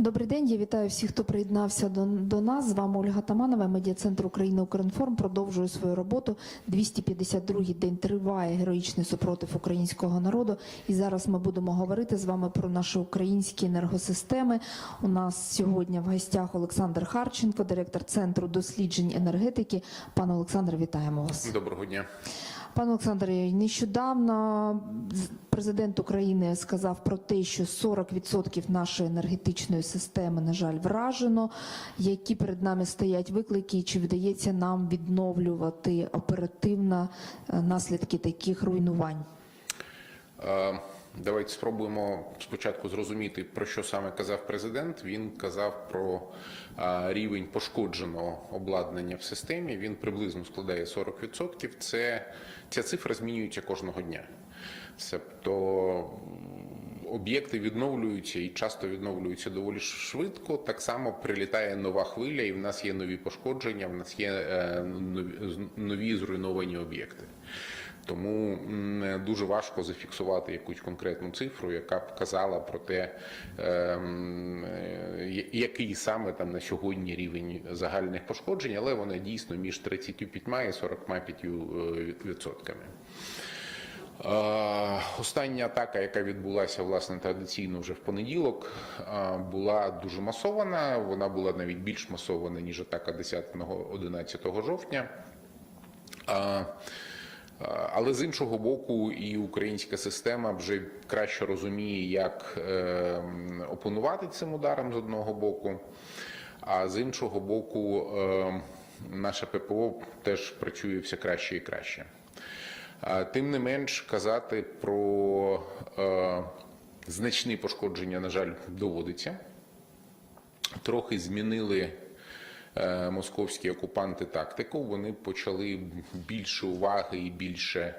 Добрий день, я вітаю всіх, хто приєднався до, до нас. З вами Ольга Таманова, медіа-центр України Укрінформ продовжує свою роботу. 252-й день триває героїчний супротив українського народу. І зараз ми будемо говорити з вами про наші українські енергосистеми. У нас сьогодні в гостях Олександр Харченко, директор центру досліджень енергетики. Пане Олександр, вітаємо вас. Доброго дня. Пане Олександре, нещодавно президент України сказав про те, що 40% нашої енергетичної системи, на жаль, вражено. Які перед нами стоять виклики, чи вдається нам відновлювати оперативно е, наслідки таких руйнувань? Е, Давайте спробуємо спочатку зрозуміти, про що саме казав президент. Він казав про рівень пошкодженого обладнання в системі. Він приблизно складає 40%. Це ця цифра змінюється кожного дня. Тобто об'єкти відновлюються і часто відновлюються доволі швидко. Так само прилітає нова хвиля, і в нас є нові пошкодження. В нас є е, нові зруйновані об'єкти. Тому м, дуже важко зафіксувати якусь конкретну цифру, яка б казала про те, ем, е, який саме там на сьогодні рівень загальних пошкоджень, але вона дійсно між 35 і 45 е, відсотками. Е, Остання атака, яка відбулася власне традиційно вже в понеділок, е, була дуже масована. Вона була навіть більш масована ніж атака 10-11 жовтня. А, Але з іншого боку, і українська система вже краще розуміє, як е, опонувати цим ударам з одного боку, а з іншого боку, е, наше ППО теж працює все краще і краще. Тим не менш, казати про е, значні пошкодження, на жаль, доводиться. Трохи змінили е, московські окупанти тактику. Вони почали більше уваги і більше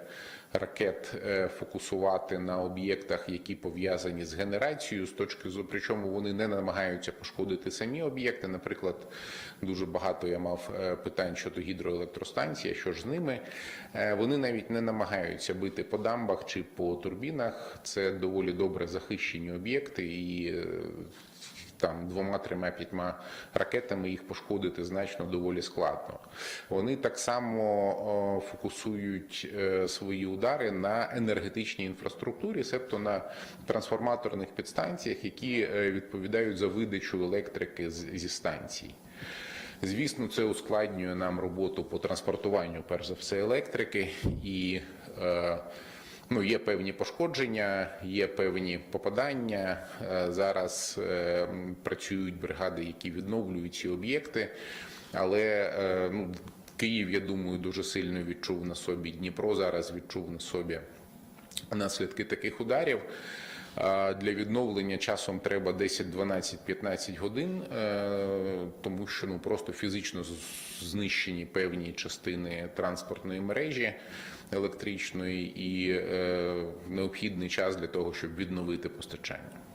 ракет е, фокусувати на об'єктах, які пов'язані з генерацією. З точки зору, причому вони не намагаються пошкодити самі об'єкти. Наприклад, дуже багато я мав е, питань щодо гідроелектростанцій, а що ж з ними. Е, Вони навіть не намагаються бити по дамбах чи по турбінах. Це доволі добре захищені об'єкти і. Там двома, трьома, п'ятьма ракетами їх пошкодити значно доволі складно. Вони так само фокусують е, свої удари на енергетичній інфраструктурі, себто на трансформаторних підстанціях, які е, відповідають за видачу електрики зі станцій. Звісно, це ускладнює нам роботу по транспортуванню, перш за все, електрики і. Е, Ну, є певні пошкодження, є певні попадання. Е, Зараз е, працюють бригади, які відновлюють ці об'єкти. Але е, ну, Київ, я думаю, дуже сильно відчув на собі. Дніпро зараз відчув на собі наслідки таких ударів. Для відновлення часом треба 10, 12, 15 годин, тому що ну просто фізично знищені певні частини транспортної мережі електричної і е, необхідний час для того, щоб відновити постачання.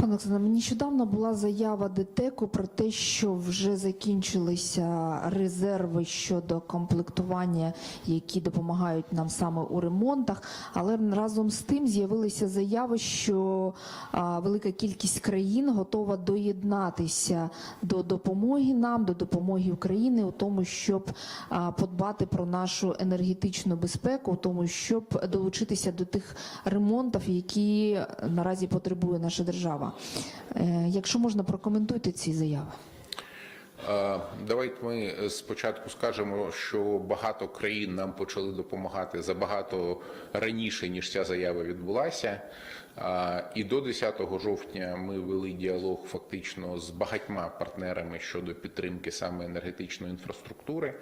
Пане Олександре, нещодавно була заява ДТЕКу про те, що вже закінчилися резерви щодо комплектування, які допомагають нам саме у ремонтах. Але разом з тим з'явилися заяви, що велика кількість країн готова доєднатися до допомоги нам, до допомоги України у тому, щоб подбати про нашу енергетичну безпеку, у тому, щоб долучитися до тих ремонтів, які наразі потребує наша держава. Е, Якщо можна, прокоментуйте ці заяви. Е, Давайте ми спочатку скажемо, що багато країн нам почали допомагати забагато раніше, ніж ця заява відбулася. І до 10 жовтня ми вели діалог фактично з багатьма партнерами щодо підтримки саме енергетичної інфраструктури.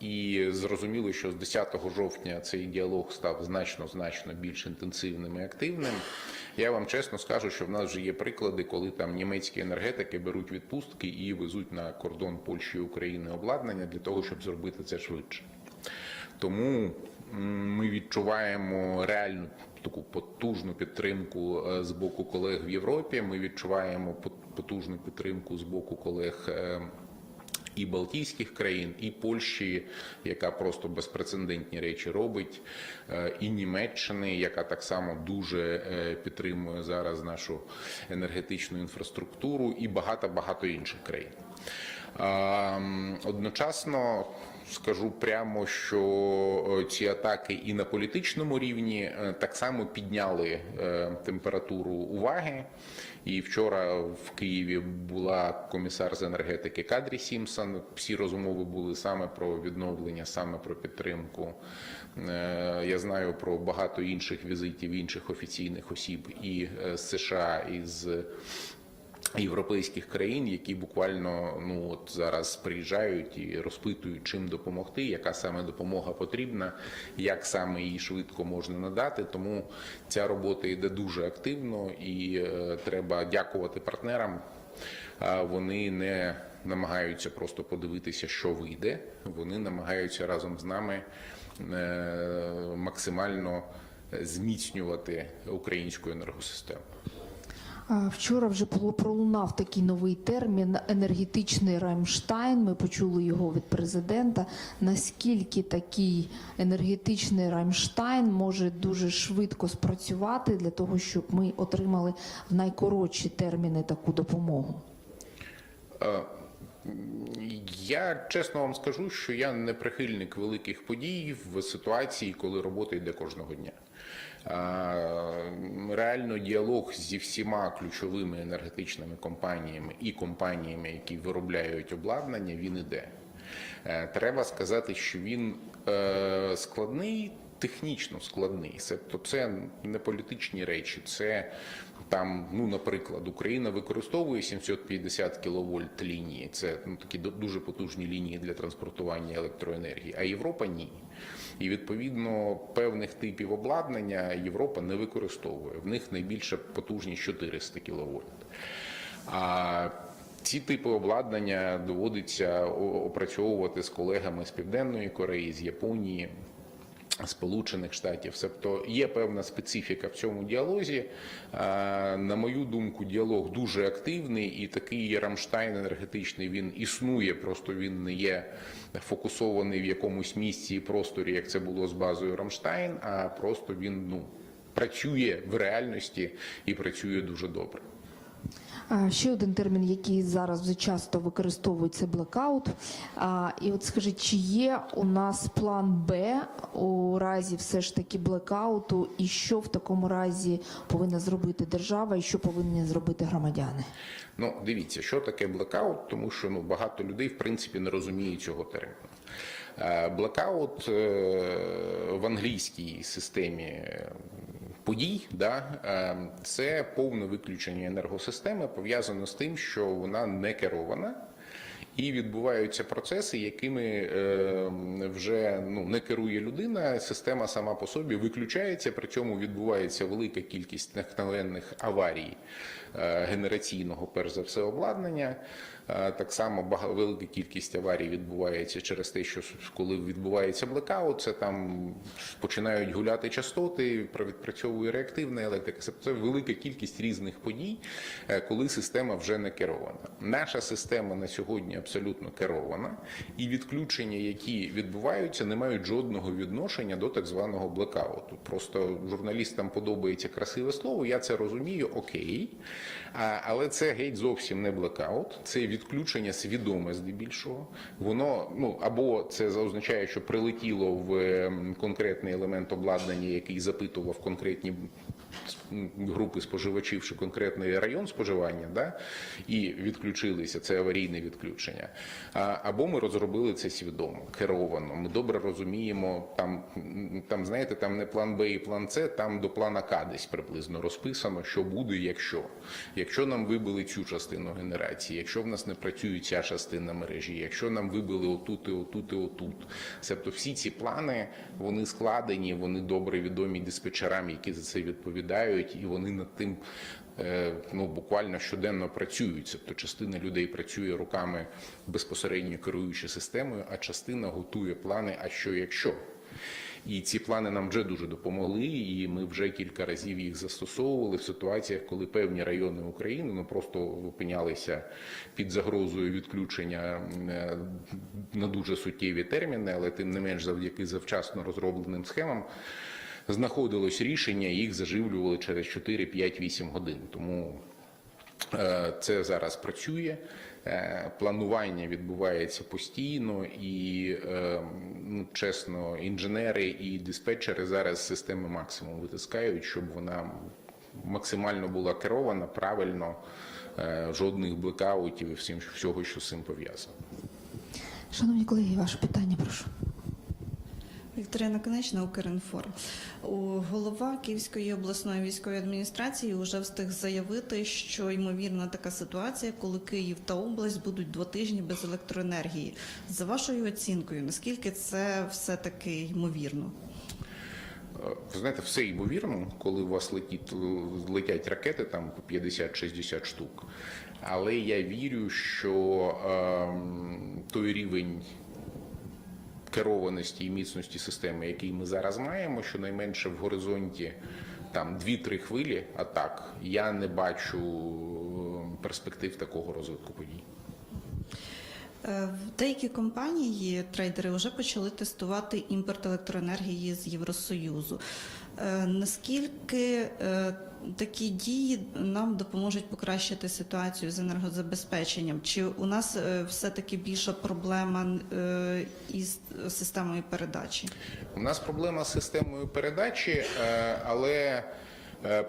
І зрозуміло, що з 10 жовтня цей діалог став значно значно більш інтенсивним і активним. Я вам чесно скажу, що в нас вже є приклади, коли там німецькі енергетики беруть відпустки і везуть на кордон Польщі і України обладнання для того, щоб зробити це швидше. Тому ми відчуваємо реальну таку потужну підтримку е, з боку колег в Європі. Ми відчуваємо пот- потужну підтримку з боку колег. е, і Балтійських країн, і Польщі, яка просто безпрецедентні речі робить, е, і Німеччини, яка так само дуже підтримує зараз нашу енергетичну інфраструктуру, і багато багато інших країн. Одночасно скажу прямо, що е, ці атаки і на політичному рівні е, так само підняли е, температуру уваги. І вчора в Києві була комісар з енергетики Кадрі Сімпсон. Всі розмови були саме про відновлення, саме про підтримку. Я знаю про багато інших візитів інших офіційних осіб і з США, і з європейських країн, які буквально ну от зараз приїжджають і розпитують, чим допомогти, яка саме допомога потрібна, як саме її швидко можна надати. Тому ця робота йде дуже активно і е, треба дякувати партнерам. А Вони не намагаються просто подивитися, що вийде. Вони намагаються разом з нами е, максимально зміцнювати українську енергосистему. Вчора вже пролунав такий новий термін енергетичний Раймштайн. Ми почули його від президента. Наскільки такий енергетичний Раймштайн може дуже швидко спрацювати для того, щоб ми отримали в найкоротші терміни таку допомогу? Я чесно вам скажу, що я не прихильник великих подій в ситуації, коли робота йде кожного дня. Реально діалог зі всіма ключовими енергетичними компаніями і компаніями, які виробляють обладнання, він іде. Е, Треба сказати, що він е, складний, технічно складний. Тобто це не політичні речі, це там, ну, наприклад, Україна використовує 750 кВт лінії. Це ну, такі дуже потужні лінії для транспортування електроенергії, а Європа ні. І відповідно певних типів обладнання Європа не використовує. В них найбільша потужність 400 кВт. А ці типи обладнання доводиться опрацьовувати з колегами з Південної Кореї, з Японії. Сполучених Штатів, тобто є певна специфіка в цьому діалозі. На мою думку, діалог дуже активний, і такий Рамштайн енергетичний він існує, просто він не є фокусований в якомусь місці і просторі, як це було з базою Рамштайн, а просто він ну працює в реальності і працює дуже добре. Ще один термін, який зараз вже часто використовують, це блекаут. І от скажіть, чи є у нас план Б у разі все ж таки блекауту, і що в такому разі повинна зробити держава, і що повинні зробити громадяни? Ну, дивіться, що таке блекаут, тому що ну багато людей в принципі не розуміють цього терміну. Е, Блекаут е, в англійській системі подій, да, е, це повне виключення енергосистеми, пов'язано з тим, що вона не керована. І відбуваються процеси, якими е, вже ну не керує людина. Система сама по собі виключається. При цьому відбувається велика кількість техногенних аварій е, генераційного, перш за все, обладнання. Так само велика кількість аварій відбувається через те, що коли відбувається блекаут, це там починають гуляти частоти, відпрацьовує реактивна електрика. Це- Це велика кількість різних подій, е, коли система вже не керована. Наша система на сьогодні абсолютно керована, і відключення, які відбуваються, не мають жодного відношення до так званого блекауту. Просто журналістам подобається красиве слово. Я це розумію, окей. Але це геть зовсім не блекаут, це відключення свідоме здебільшого. Воно ну або це означає, що прилетіло в конкретний елемент обладнання, який запитував конкретні групи споживачів чи конкретний район споживання, да, і відключилися. Це аварійне відключення. Або ми розробили це свідомо, керовано. Ми добре розуміємо, там, там знаєте, там не план Б і план С, там до плана К десь приблизно розписано, що буде, якщо. Якщо нам вибили цю частину генерації, якщо в нас не працює ця частина мережі, якщо нам вибили отут і отут і отут. Тобто всі ці плани вони складені, вони добре відомі диспетчерам, які за це відповідають, і вони над тим е, ну буквально щоденно працюють. Тобто частина людей працює руками безпосередньо керуючи системою, а частина готує плани. А що якщо? І ці плани нам вже дуже допомогли, і ми вже кілька разів їх застосовували в ситуаціях, коли певні райони України ну просто опинялися під загрозою відключення е, на дуже суттєві терміни, але тим не менш, завдяки завчасно розробленим схемам. Знаходилось рішення, їх заживлювали через 4, 5, 8 годин. Тому Е, Це зараз працює. Е, Планування відбувається постійно, і е, ну, чесно, інженери і диспетчери зараз системи максимум витискають, щоб вона максимально була керована правильно, жодних блекаутів і всім всього, що з цим пов'язано. Шановні колеги, ваше питання, прошу. Вікторія Конечна, Укрінформ. Голова Київської обласної військової адміністрації вже встиг заявити, що ймовірна така ситуація, коли Київ та область будуть два тижні без електроенергії. За вашою оцінкою, наскільки це все таки ймовірно? Е, Ви знаєте, все ймовірно, коли у вас летить, летять ракети там по 50-60 штук. Але я вірю, що ем, той рівень керованості і міцності системи, який ми зараз маємо, щонайменше в горизонті там 2-3 хвилі атак, я не бачу е, перспектив такого розвитку подій. Е, Деякі компанії, трейдери, вже почали тестувати імпорт електроенергії з Євросоюзу. Е, Наскільки такі дії нам допоможуть покращити ситуацію з енергозабезпеченням? Чи у нас е, все-таки більша проблема е, із системою передачі? У нас проблема з системою передачі, е, але,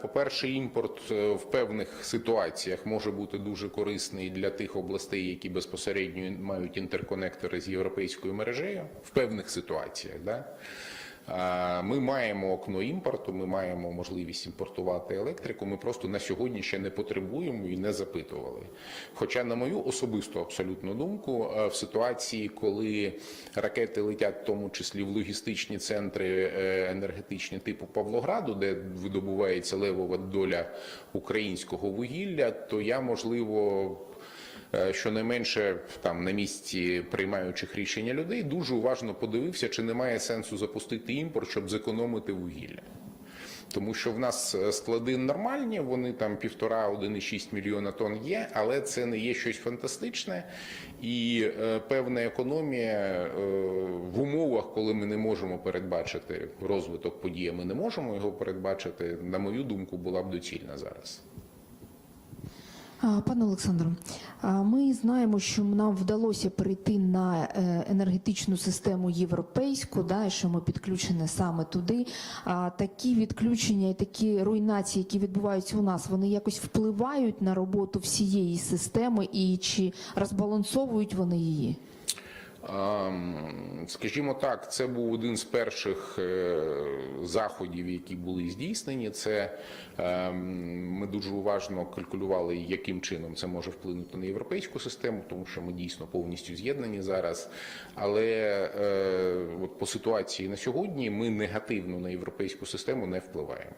по-перше, імпорт в певних ситуаціях може бути дуже корисний для тих областей, які безпосередньо мають інтерконектори з європейською мережею, в певних ситуаціях. Да? Ми маємо окно імпорту, ми маємо можливість імпортувати електрику. Ми просто на сьогодні ще не потребуємо і не запитували. Хоча, на мою особисту абсолютну думку, е, в ситуації, коли ракети летять, в тому числі в логістичні центри е, енергетичні типу Павлограду, де видобувається левова доля українського вугілля, то я можливо. Е, Щонайменше там на місці приймаючих рішення людей дуже уважно подивився, чи немає сенсу запустити імпорт, щоб зекономити вугілля. Тому що в нас е, склади нормальні, вони там півтора 1,6 мільйона тонн є, але це не є щось фантастичне. І е, певна економія е, в умовах, коли ми не можемо передбачити розвиток подій, ми не можемо його передбачити, на мою думку, була б доцільна зараз. Пане Олександро, ми знаємо, що нам вдалося перейти на е, енергетичну систему європейську, да, що ми підключені саме туди. Такі відключення і такі руйнації, які відбуваються у нас, вони якось впливають на роботу всієї системи і чи розбалансовують вони її? Скажімо так, це був один з перших е, заходів, які були здійснені. Це ем, ми дуже уважно калькулювали, яким чином це може вплинути на європейську систему, тому що ми дійсно повністю з'єднані зараз. Але е, от по ситуації на сьогодні ми негативно на європейську систему не впливаємо.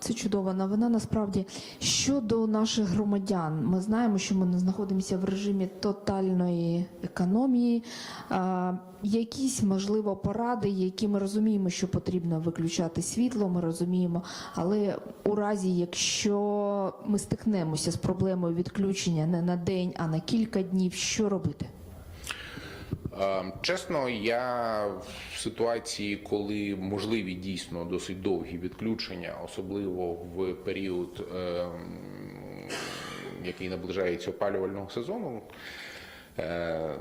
Це чудова новина. Насправді щодо наших громадян, ми знаємо, що ми не знаходимося в режимі тотальної економії. А, якісь можливо поради, які ми розуміємо, що потрібно виключати світло. Ми розуміємо, але у разі, якщо ми стикнемося з проблемою відключення не на день, а на кілька днів, що робити? Е, Чесно, я в ситуації, коли можливі дійсно досить довгі відключення, особливо в період, е, який наближається опалювального сезону. е,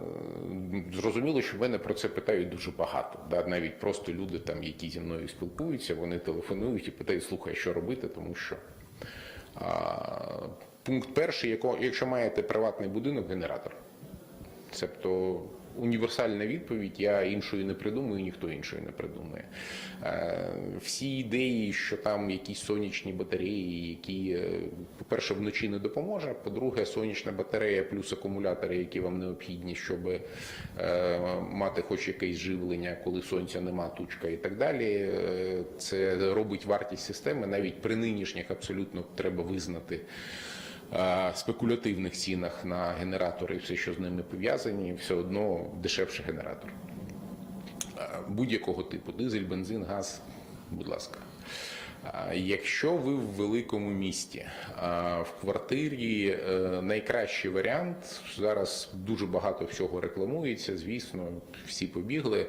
Зрозуміло, що мене про це питають дуже багато. Да? Навіть просто люди, там, які зі мною спілкуються, вони телефонують і питають, слухай, що робити, тому що а, пункт перший, якщо маєте приватний будинок, генератор. Тобто універсальна відповідь, я іншої не придумаю, ніхто іншої не придумає. Е, Всі ідеї, що там якісь сонячні батареї, які, е, по-перше, вночі не допоможе. По-друге, сонячна батарея плюс акумулятори, які вам необхідні, щоб е, мати хоч якесь живлення, коли сонця нема, тучка і так далі. Це робить вартість системи навіть при нинішніх абсолютно треба визнати спекулятивних цінах на генератори і все, що з ними пов'язані, все одно дешевше генератор. е, будь-якого типу дизель, бензин, газ, будь ласка. Якщо ви в великому місті, в квартирі е, найкращий варіант зараз дуже багато всього рекламується. Звісно, всі побігли.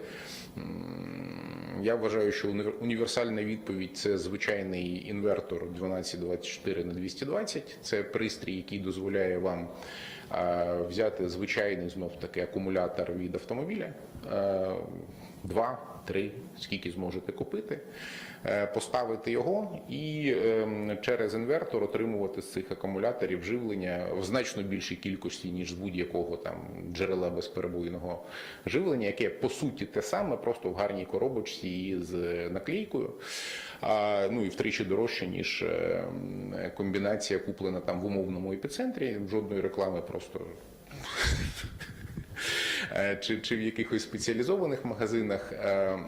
Я вважаю, що уні- універсальна відповідь це звичайний інвертор 1224 на 220. Це пристрій, який дозволяє вам взяти звичайний знов таки акумулятор від автомобіля. Два, три, скільки зможете купити, е, поставити його і ем, через інвертор отримувати з цих акумуляторів живлення в значно більшій кількості, ніж з будь-якого там джерела безперебойного живлення, яке по суті те саме, просто в гарній коробочці і з наклейкою. Ну і втричі дорожче, ніж е, комбінація куплена там в умовному епіцентрі. Жодної реклами просто чи, чи в якихось спеціалізованих магазинах. Е,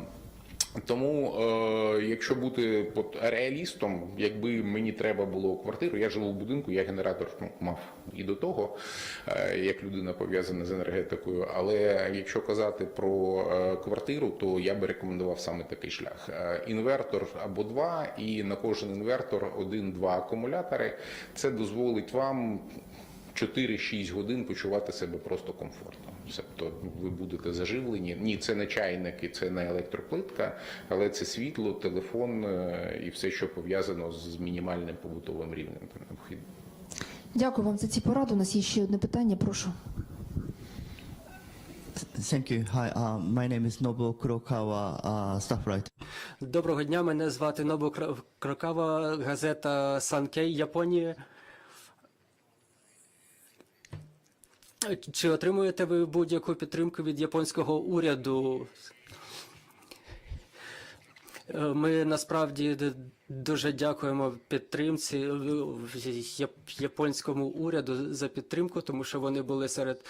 Тому, е, якщо бути реалістом, якби мені треба було квартиру, я живу в будинку, я генератор ну, мав і до того, е, як людина пов'язана з енергетикою. Але якщо казати про е, квартиру, то я би рекомендував саме такий шлях: Е, інвертор або два, і на кожен інвертор один-два акумулятори. Це дозволить вам 4-6 годин почувати себе просто комфортно. Тобто ви будете заживлені. Ні, це не чайник і це не електроплитка, але це світло, телефон е, і все, що пов'язано з мінімальним побутовим рівнем. Дякую вам за ці поради. У нас є ще одне питання. Прошу. Thank you. Hi, uh, my name is Nobuo Kurokawa, uh, staff writer. Доброго дня, мене звати Нобу Крокава, газета Санкей Японія. Чи отримуєте ви будь-яку підтримку від японського уряду? Е, Ми насправді дуже дякуємо підтримці е, японському уряду за підтримку, тому що вони були серед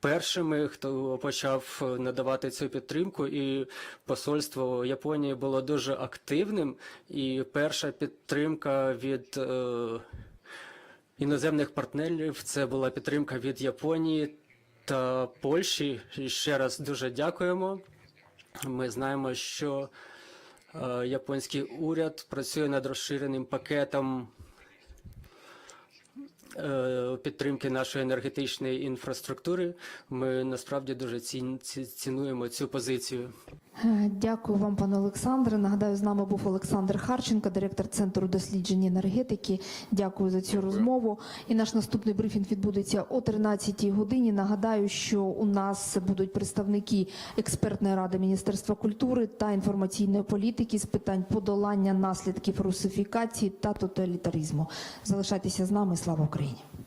першими, хто почав е, надавати цю підтримку, і посольство Японії було дуже активним. І перша підтримка від іноземних партнерів це була підтримка від Японії та Польщі. І ще раз дуже дякуємо. Ми знаємо, що е, японський уряд працює над розширеним пакетом підтримки нашої енергетичної інфраструктури. Ми насправді дуже цін- цінуємо цю позицію. Е, Дякую вам, пане Олександре. Нагадаю, з нами був Олександр Харченко, директор Центру досліджень енергетики. Дякую за цю розмову. І наш наступний брифінг відбудеться о 13-й годині. Нагадаю, що у нас будуть представники експертної ради Міністерства культури та інформаційної політики з питань подолання наслідків русифікації та тоталітаризму. Залишайтеся з нами. Слава Україні! Амінь.